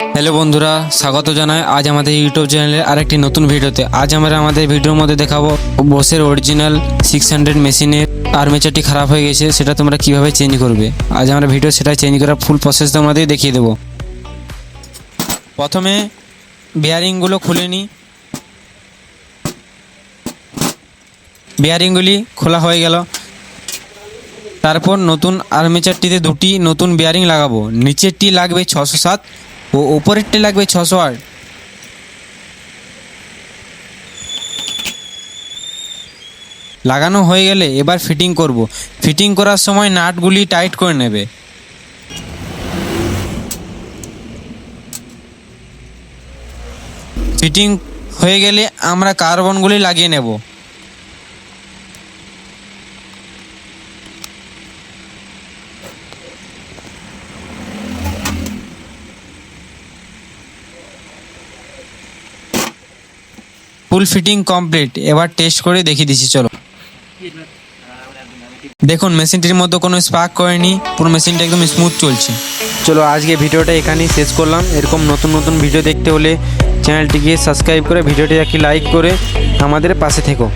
Hello বন্ধুরা, স্বাগত জানাই আজ আমাদের ইউটিউব চ্যানেলের আরেকটি নতুন ভিডিওতে। আজ আমরা আমাদের ভিডিওর মধ্যে দেখাবো বসের অরিজিনাল সিক্স হান্ড্রেড মেশিনের আর্মেচারটি খারাপ হয়ে গেছে, সেটা তোমরা কীভাবে চেঞ্জ করবে? আজ আমরা ভিডিও সেটা চেঞ্জ করার ফুল প্রসেস তোমাদের দেখিয়ে দেবো। প্রথমে বেয়ারিংগুলো খুলে নিই। বেয়ারিংগুলি খোলা হয়ে গেল। তারপর নতুন আর্মেচারটিতে দুটি নতুন বেয়ারিং লাগাবো। নিচেরটি লাগবে ছশো সাত ও উপরেরটি লাগবে ছশো আট। লাগানো হয়ে গেলে এবার ফিটিং করব। ফিটিং করার সময় নাটগুলি টাইট করে নেবে। ফিটিং হয়ে গেলে আমরা কার্বনগুলি লাগিয়ে নেব। ফুল ফিটিং কমপ্লিট, এবার টেস্ট করে দেখিয়ে দিচ্ছি, চলো। দেখুন মেশিনটির মধ্যে কোনো স্পার্ক করেনি, পুরো মেশিনটা একদম স্মুথ চলছে। চলো, আজকে ভিডিওটা এখানেই শেষ করলাম। এরকম নতুন নতুন ভিডিও দেখতে হলে চ্যানেলটিকে সাবস্ক্রাইব করে ভিডিওটি একটি লাইক করে আমাদের পাশে থেকো।